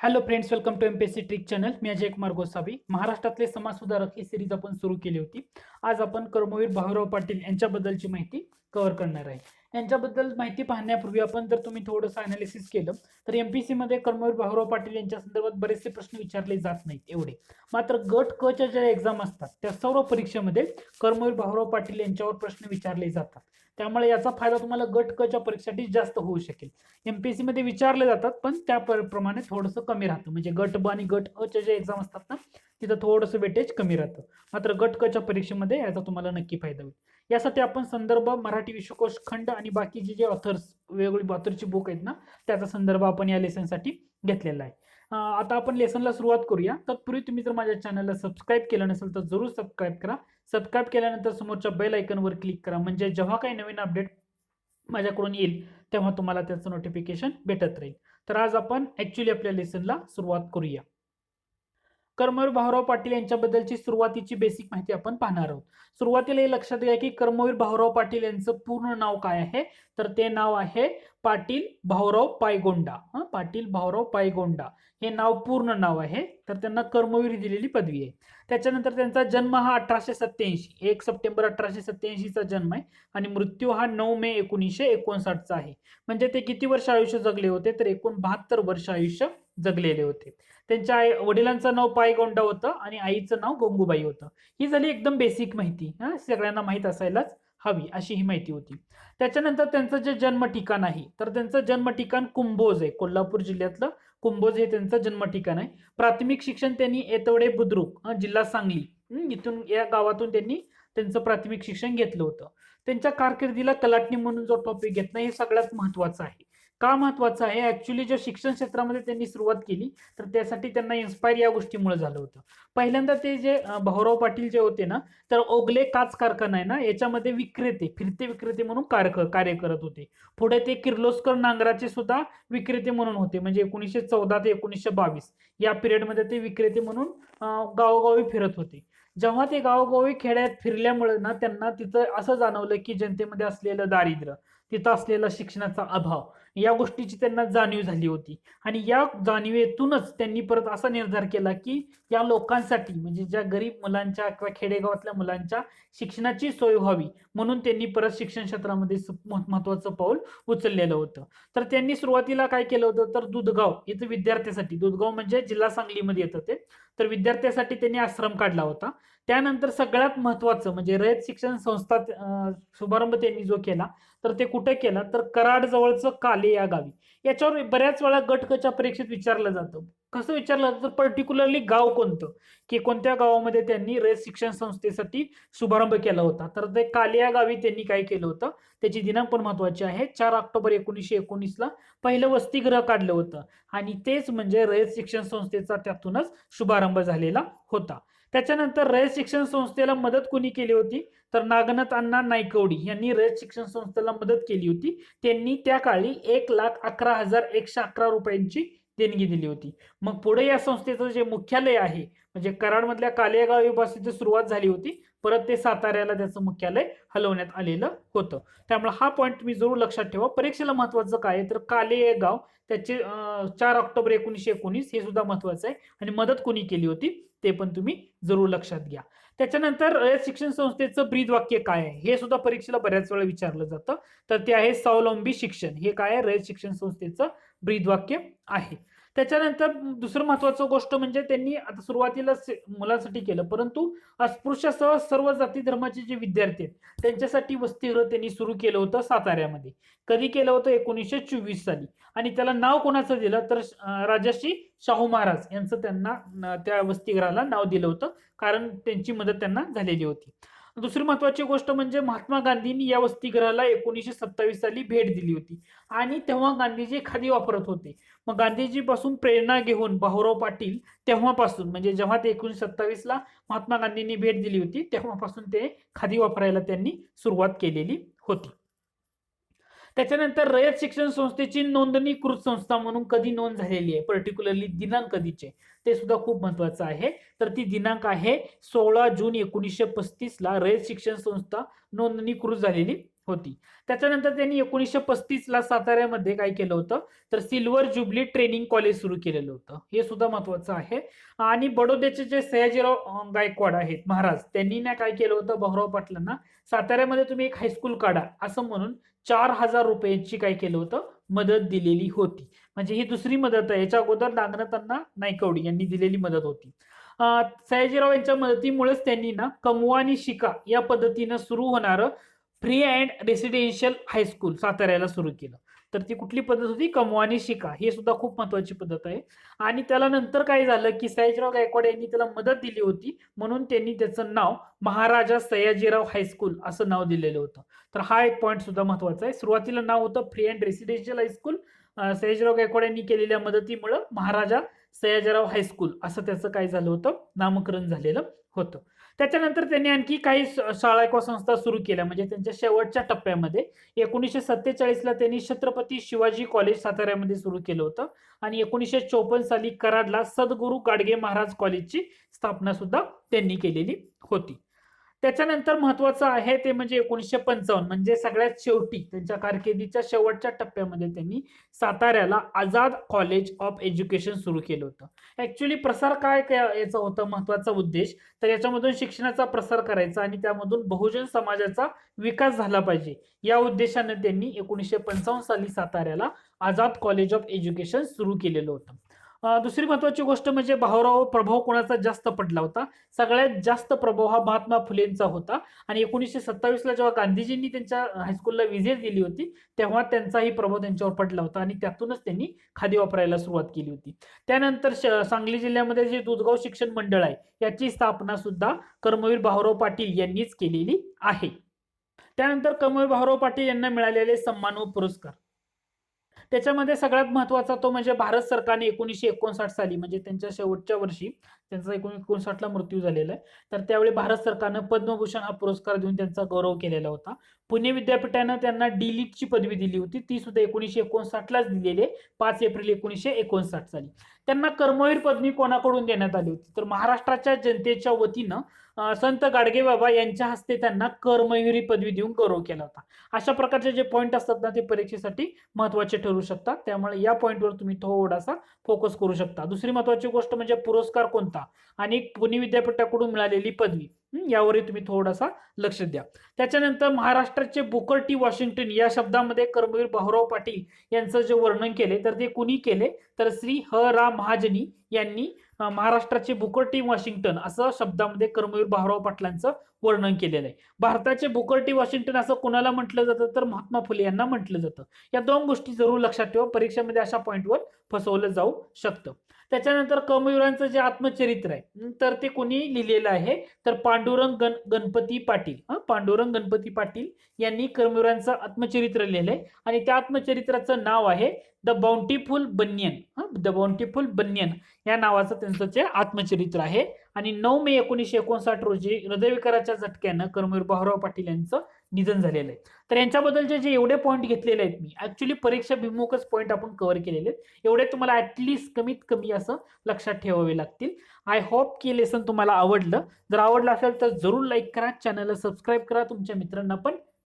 Hello friends welcome to M P S C trick channel मी अजय कुमार गोसावी. महाराष्ट्रातले समाजसुधारक ही series आपण सुरू केली होती. आज आपण कर्मवीर भाऊराव पाटील यांच्याबद्दलची माहिती कव्हर करणार आहे. यांच्याबद्दल माहिती पाहण्यापूर्वी आपण जर तुम्ही थोडंसं अनालिसिस केलं तर एम पी सीमध्ये कर्मवीर भाऊराव पाटील यांच्या संदर्भात बरेचसे प्रश्न विचारले जात नाहीत एवढे. मात्र गट क च्या ज्या एक्झाम असतात त्या सर्व परीक्षेमध्ये कर्मवीर भाऊराव पाटील यांच्यावर प्रश्न विचारले जातात. त्यामुळे याचा फायदा तुम्हाला गट क च्या परीक्षेसाठी जास्त होऊ शकेल. एम पी सीमध्ये विचारले जातात पण त्या प्रमाणे थोडंसं कमी राहतं. म्हणजे गट ब आणि गट अ च्या ज्या एक्झाम असतात ना तिथं थोडंसं वेटेज कमी राहतं. मात्र गटकच्या परीक्षेमध्ये याचा तुम्हाला नक्की फायदा होईल. यासाठी आपण संदर्भ मराठी विश्वकोश खंड आणि बाकीचे जे ऑथर्स वेगवेगळी ऑथरची बुक आहेत ना त्याचा संदर्भ आपण या लेसनसाठी घेतलेला आहे. आता आपण लेसनला सुरुवात करूया. तत्पूर्वी तुम्ही जर माझ्या चॅनलला सबस्क्राईब केलं नसेल तर जरूर सबस्क्राईब करा. सबस्क्राईब केल्यानंतर समोरच्या बेल आयकनवर क्लिक करा. म्हणजे जेव्हा काही नवीन अपडेट माझ्याकडून येईल तेव्हा तुम्हाला त्याचं नोटिफिकेशन भेटत राहील. तर आज आपण ॲक्च्युली आपल्या लेसनला सुरुवात करूया. कर्मवीर भाऊराव पाटील यांच्याबद्दलची सुरुवातीची बेसिक माहिती आपण पाहणार आहोत. सुरुवातीला हे लक्षात घ्या की कर्मवीर भाऊराव पाटील यांचं पूर्ण नाव काय आहे? तर ते नाव आहे पाटील भाऊराव पायगोंडा. हा पाटील भाऊराव पायगोंडा. हे नाव पूर्ण नाव आहे. तर त्यांना कर्मवीर दिलेली पदवी आहे. त्याच्यानंतर त्यांचा जन्म हा अठराशे सत्याऐंशी एक सप्टेंबर अठराशे सत्याऐंशीचा जन्म आहे आणि मृत्यू हा नऊ मे एकोणीसशे एकोणसाठचा आहे. म्हणजे ते किती वर्ष आयुष्य जगले होते? तर एकूण बहात्तर वर्ष आयुष्य जगलेले होते. त्यांच्या आई वडिलांचं नाव पायगोंडा होतं आणि आईचं नाव गंगूबाई होतं. ही झाली एकदम बेसिक माहिती. हा सगळ्यांना माहीत असायलाच हवी अशी ही माहिती होती. त्याच्यानंतर त्यांचं जे जन्म ठिकाण आहे तर त्यांचं जन्म ठिकाण कुंभोज आहे कोल्हापूर जिल्ह्यातलं. कुंभोज हे त्यांचं जन्म ठिकाण आहे. प्राथमिक शिक्षण त्यांनी येतवडे बुद्रुक जिल्हा सांगली इथून या गावातून त्यांनी त्यांचं प्राथमिक शिक्षण घेतलं होतं. त्यांच्या कारकिर्दीला कलाटणी म्हणून जो टॉपिक घेतला हे सगळ्यात महत्वाचं आहे. का महत्वाचं आहे? ऍक्च्युली ज्या शिक्षण क्षेत्रामध्ये त्यांनी सुरुवात केली तर त्यासाठी त्यांना इन्स्पायर या गोष्टीमुळे झालं होतं. पहिल्यांदा ते जे भाऊराव पाटील जे होते ना तर ओगले काच कारखाना आहे ना याच्यामध्ये विक्रेते फिरते विक्रेते म्हणून कार्य कार्य करत होते. पुढे ते किर्लोस्कर नांगराचे सुद्धा विक्रेते म्हणून होते म्हणजे एकोणीसशे चौदा ते एकोणीसशे बावीस. या पिरियडमध्ये ते विक्रेते म्हणून गावोगावी फिरत होते. जेव्हा ते गावोगावी खेड्यात फिरल्यामुळे ना त्यांना तिथं असं जाणवलं की जनतेमध्ये असलेलं दारिद्र्य तिथं असलेला शिक्षणाचा अभाव. या गोष्टीची त्यांना जाणीव झाली होती. आणि या जाणीवेतूनच त्यांनी परत असा निर्धार केला की या लोकांसाठी म्हणजे ज्या गरीब मुलांच्या किंवा खेडेगावातल्या मुलांच्या शिक्षणाची सोय व्हावी. म्हणून त्यांनी परत शिक्षण क्षेत्रामध्ये महत्वाचं पाऊल उचललेलं होतं. तर त्यांनी सुरुवातीला काय केलं होतं? तर दुधगाव इथं विद्यार्थ्यासाठी. दुधगाव म्हणजे जिल्हा सांगलीमध्ये येतं ते. तर विद्यार्थ्यासाठी त्यांनी आश्रम काढला होता. त्यानंतर सगळ्यात महत्वाचं म्हणजे रयत शिक्षण संस्था शुभारंभ त्यांनी जो केला तर ते कुठे केला? तर कराड जवळचं काले या गावी. याच्यावर बऱ्याच वेळा गटकच्या परीक्षेत विचारलं जातं. कसं विचारलं तर पर्टिक्युलरली गाव कोणतं? की कोणत्या गावामध्ये त्यांनी रयत शिक्षण संस्थेसाठी शुभारंभ केला होता? तर ते कालिया गावी त्यांनी काय केलं होतं? त्याची दिनांक पण महत्वाची आहे. चार ऑक्टोबर एकोणीसशे एकोणीसला पहिलं वसतिगृह काढलं होतं. आणि तेच म्हणजे रयत शिक्षण संस्थेचा त्यातूनच शुभारंभ झालेला होता. त्याच्यानंतर रयत शिक्षण संस्थेला मदत कोणी केली होती? तर नागनाथ अण्णा नायकवडी यांनी रयत शिक्षण संस्थेला मदत केली होती. त्यांनी त्या काळी एक लाख अकरा हजार एकशे अकरा रुपयांची देणगी दिली होती. मग पुढे या संस्थेचं जे मुख्यालय आहे म्हणजे कराडमधल्या कालेगावीपासून विभागाची सुरुवात झाली होती परत ते साताऱ्याला त्याचं मुख्यालय हलवण्यात आलेलं होतं. त्यामुळे हा पॉईंट तुम्ही जरूर लक्षात ठेवा. परीक्षेला महत्वाचं काय आहे? तर काले त्याचे चार ऑक्टोबर एकोणीसशे एकोणीस हे सुद्धा महत्वाचं आहे आणि मदत कोणी केली होती? ते पण तुम्ही जरूर लक्षात घ्या. त्याच्यानंतर रयत शिक्षण संस्थेचं ब्रीद वाक्य काय आहे? हे सुद्धा परीक्षेला बऱ्याच वेळा विचारलं जातं. तर ते आहे स्वावलंबी शिक्षण. हे काय आहे? रयत शिक्षण संस्थेचं ब्रीद वाक्य आहे. त्याच्यानंतर दुसरं महत्वाचं गोष्ट म्हणजे त्यांनी आता सुरुवातीला मुलांसाठी केलं. परंतु अस्पृश्यासह सर्व जाती धर्माचे जे विद्यार्थी आहेत त्यांच्यासाठी वसतिगृह त्यांनी सुरू केलं होतं साताऱ्यामध्ये. कधी केलं होतं? एकोणीसशे चोवीस साली. आणि त्याला नाव कोणाचं दिलं? तर अं, शाहू महाराज यांचं त्यांना त्या वसतिगृहाला नाव दिलं होतं. कारण त्यांची मदत त्यांना झालेली होती. दुसरी महत्वाची गोष्ट म्हणजे महात्मा गांधींनी या वसतिगृहाला एकोणीसशे सत्तावीस साली भेट दिली होती. आणि तेव्हा गांधीजी खादी वापरत होते. मग गांधीजीपासून प्रेरणा घेऊन भाऊराव पाटील तेव्हापासून म्हणजे जेव्हा ते एकोणीसशे सत्तावीसला महात्मा गांधींनी भेट दिली होती तेव्हापासून ते खादी वापरायला त्यांनी सुरुवात केलेली होती. त्याच्यानंतर रयत शिक्षण संस्थेची नोंदणीकृत संस्था म्हणून कधी नोंद झालेली आहे? पर्टिक्युलरली दिनांक कधीचे? ते सुद्धा खूप महत्वाचं आहे. तर ती दिनांक आहे सोळा जून एकोणीसशे पस्तीस ला रयत शिक्षण संस्था नोंदणीकृत झालेली. होती. त्याच्यानंतर त्यांनी एकोणीसशे पस्तीस ला साताऱ्यामध्ये काय केलं होतं? तर सिल्वर जुबली ट्रेनिंग कॉलेज सुरू केलेलं होतं. हे सुद्धा महत्वाचं आहे. आणि बडोद्याचे जे सयाजीराव गायकवाड आहेत महाराज त्यांनी ना काय केलं होतं? भाऊराव पाटलांना साताऱ्यामध्ये तुम्ही एक हायस्कूल काढा असं म्हणून चार हजार रुपयांची काय केलं होतं? मदत दिलेली होती. म्हणजे ही दुसरी मदत आहे. याच्या अगोदर नागनाथांना नायकवडी यांनी दिलेली मदत होती. सयाजीराव यांच्या मदतीमुळेच त्यांनी ना कमवा आणि शिका या पद्धतीनं सुरू होणारं फ्री अँड रेसिडेन्शियल हायस्कूल साताऱ्याला सुरू केलं. तर ती कुठली पद्धत होती? कमवानी शिका. हे सुद्धा खूप महत्वाची पद्धत आहे. आणि त्याला नंतर काय झालं की सयाजीराव गायकवाड यांनी त्याला मदत दिली होती. म्हणून त्यांनी त्याचं नाव महाराजा सयाजीराव हायस्कूल असं नाव दिलेलं होतं. तर हा एक पॉईंट सुद्धा महत्त्वाचा आहे. सुरुवातीला नाव होतं free and residential high school Sayajirao Gaikwad यांनी केलेल्या मदतीमुळं महाराजा सयाजीराव हायस्कूल असं त्याचं काय झालं होतं? नामकरण झालेलं होतं. त्याच्यानंतर त्यांनी आणखी काही शाळा किंवा संस्था सुरू केल्या. म्हणजे त्यांच्या शेवटच्या टप्प्यामध्ये एकोणीसशे सत्तेचाळीसला त्यांनी छत्रपती शिवाजी कॉलेज साताऱ्यामध्ये सुरू केलं होतं. आणि एकोणीसशे चौपन्न साली कराडला सद्गुरू गाडगे महाराज कॉलेजची स्थापना सुद्धा त्यांनी केलेली होती. त्याच्यानंतर महत्वाचं आहे ते म्हणजे एकोणीसशे पंचावन्न म्हणजे सगळ्यात शेवटी त्यांच्या कारकिर्दीच्या शेवटच्या टप्प्यामध्ये त्यांनी साताऱ्याला आझाद कॉलेज ऑफ एज्युकेशन सुरू केलं होतं. ऍक्च्युली प्रसार काय काय याचा होता महत्त्वाचा उद्देश? तर याच्यामधून शिक्षणाचा प्रसार करायचा आणि त्यामधून बहुजन समाजाचा विकास झाला पाहिजे. या उद्देशाने त्यांनी एकोणीसशे पंचावन्न साली साताऱ्याला आझाद कॉलेज ऑफ एज्युकेशन सुरू केलेलं होतं. दुसरी महत्वाची गोष्ट म्हणजे भाऊराव प्रभाव कोणाचा जास्त पडला होता? सगळ्यात जास्त प्रभाव हा महात्मा फुलेंचा होता. आणि एकोणीसशे सत्तावीसला जेव्हा गांधीजींनी त्यांच्या हायस्कूलला विजिट दिली होती तेव्हा त्यांचाही प्रभाव त्यांच्यावर पडला होता आणि त्यातूनच त्यांनी खादी वापरायला सुरुवात केली होती. त्यानंतर श- सांगली जिल्ह्यामध्ये जे दुधगाव शिक्षण मंडळ आहे याची स्थापना सुद्धा कर्मवीर भाऊराव पाटील यांनीच केलेली आहे. त्यानंतर कर्मवीर भाऊराव पाटील यांना मिळालेले सन्मान व पुरस्कार. त्याच्यामध्ये सगळ्यात महत्त्वाचा तो म्हणजे भारत सरकारने एकोणीसशे एकोणसाठ साली म्हणजे त्यांच्या शेवटच्या वर्षी त्यांचा एकोणीसशे एकोणसाठला मृत्यू झालेला आहे. तर त्यावेळी भारत सरकारनं पद्मभूषण हा पुरस्कार देऊन त्यांचा गौरव केलेला होता. पुणे विद्यापीठानं त्यांना डिलीटची पदवी दिली होती. ती सुद्धा एकोणीसशे एकोणसाठलाच दिलेली आहे. पाच एप्रिल एकोणीसशे एकोणसाठ साली. त्यांना कर्मवीर पदवी कोणाकडून देण्यात आली होती? तर महाराष्ट्राच्या जनतेच्या वतीनं संत गाडगे बाबा यांच्या हस्ते त्यांना कर्मवीरी पदवी देऊन गौरव केला होता. अशा प्रकारचे जे पॉईंट असतात ना ते परीक्षेसाठी महत्त्वाचे ठरू शकतात. त्यामुळे या पॉईंटवर तुम्ही थोडासा फोकस करू शकता. दुसरी महत्वाची गोष्ट म्हणजे पुरस्कार कोणता? आणि पुणे विद्यापीठाकडून मिळालेली पदवी. यावरही तुम्ही थोडासा लक्ष द्या. त्याच्यानंतर महाराष्ट्राचे बुकर टी वॉशिंग्टन या शब्दामध्ये कर्मवीर भाऊराव पाटील यांचं जे वर्णन केले तर ते कुणी केले? तर श्री ह. रा. महाजनी यांनी महाराष्ट्राचे बुकर टी वॉशिंग्टन असं शब्दामध्ये कर्मवीर भाऊराव पाटलांचं वर्णन केलेलं आहे. भारताचे बुकर टी वॉशिंग्टन असं कोणाला म्हटलं जातं? तर महात्मा फुले यांना म्हटलं जातं. या दोन गोष्टी जरूर लक्षात ठेवा. परीक्षेमध्ये अशा पॉईंटवर फसवलं जाऊ शकतं. त्याच्यानंतर कर्मवीरांचं जे आत्मचरित्र आहे तर ते कोणी लिहिलेलं आहे. तर पांडुरंग गण गणपती पाटील हा पांडुरंग गणपती पाटील यांनी कर्मवीरांचं आत्मचरित्र लिहिलंय. आणि त्या आत्मचरित्राचं नाव आहे the bountiful banyan the bountiful banyan या नावाचं त्यांचं जे आत्मचरित्र आहे. आणि नऊ मे एकोणीसशे एकोणसाठ रोजी हृदयविकाराच्या झटक्यानं कर्मवीर भाऊराव पाटील यांचं निधन झालेलं आहे. तर यांच्याबद्दलचे जे एवढे पॉईंट घेतलेले आहेत मी ऍक्च्युली परीक्षा भिमुखच पॉईंट आपण कव्हर केलेले आहेत. एवढे तुम्हाला ऍटलिस्ट कमीत कमी असं लक्षात ठेवावे लागतील. आय होप की लेसन तुम्हाला आवडलं. जर आवडलं असेल तर जरूर लाईक करा चॅनलला सबस्क्राईब करा तुमच्या मित्रांना पण.